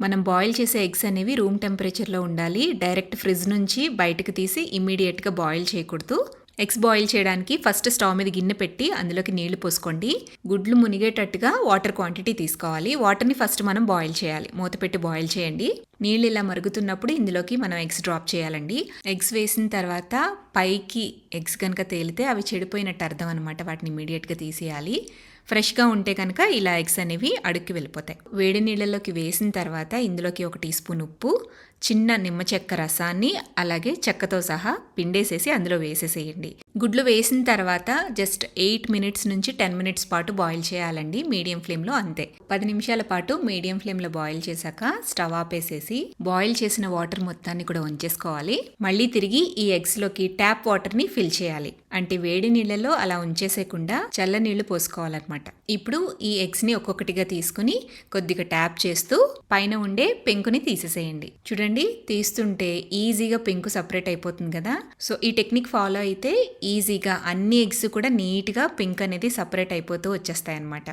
మనం బాయిల్ చేసే ఎగ్స్ అనేవి రూమ్ టెంపరేచర్లో ఉండాలి. డైరెక్ట్ ఫ్రిడ్జ్ నుంచి బయటకు తీసి ఇమ్మీడియట్గా బాయిల్ చేయకూడదు. ఎగ్స్ బాయిల్ చేయడానికి ఫస్ట్ స్టవ్ మీద గిన్నె పెట్టి అందులోకి నీళ్ళు పోసుకోండి. గుడ్లు మునిగేటట్టుగా వాటర్ క్వాంటిటీ తీసుకోవాలి. వాటర్ని ఫస్ట్ మనం బాయిల్ చేయాలి. మూత పెట్టి బాయిల్ చేయండి. నీళ్ళు ఇలా మరుగుతున్నప్పుడు ఇందులోకి మనం ఎగ్స్ డ్రాప్ చేయాలండి. ఎగ్స్ వేసిన తర్వాత పైకి ఎగ్స్ కనుక తేలితే అవి చెడిపోయినట్టు అర్థం అనమాట వాటిని ఇమీడియట్గా తీసేయాలి. ఫ్రెష్గా ఉంటే కనుక ఇలా ఎగ్స్ అనేవి అడుక్కి వెళ్ళిపోతాయి. వేడి నీళ్ళలోకి వేసిన తర్వాత ఇందులోకి ఒక టీ స్పూన్ ఉప్పు చిన్న నిమ్మ చెక్క రసాన్ని అలాగే చెక్కతో సహా పిండేసేసి అందులో వేసేసేయండి. గుడ్లు వేసిన తర్వాత జస్ట్ ఎయిట్ మినిట్స్ నుంచి టెన్ మినిట్స్ పాటు బాయిల్ చేయాలండి మీడియం ఫ్లేమ్లో అంతే. పది నిమిషాల పాటు మీడియం ఫ్లేమ్లో బాయిల్ చేశాక స్టవ్ ఆపేసేసి బాయిల్ చేసిన వాటర్ మొత్తాన్ని కూడా ఉంచేసుకోవాలి. మళ్ళీ తిరిగి ఈ ఎగ్స్లోకి ట్యాప్ వాటర్ని ఫిల్ చేయాలి. అంటే వేడి నీళ్ళలో అలా ఉంచేసేయకుండా చల్ల నీళ్ళు పోసుకోవాలన్నమాట. ఇప్పుడు ఈ ఎగ్స్ని ఒక్కొక్కటిగా తీసుకుని కొద్దిగా ట్యాప్ చేస్తూ పైన ఉండే పెంకుని తీసేసేయండి. చూడండి తీస్తుంటే ఈజీగా పెంకు సపరేట్ అయిపోతుంది కదా. సో ఈ టెక్నిక్ ఫాలో అయితే ఈజీగా అన్ని ఎగ్స్ కూడా నీట్గా పెంక్ అనేది సపరేట్ అయిపోతూ వచ్చేస్తాయి అన్నమాట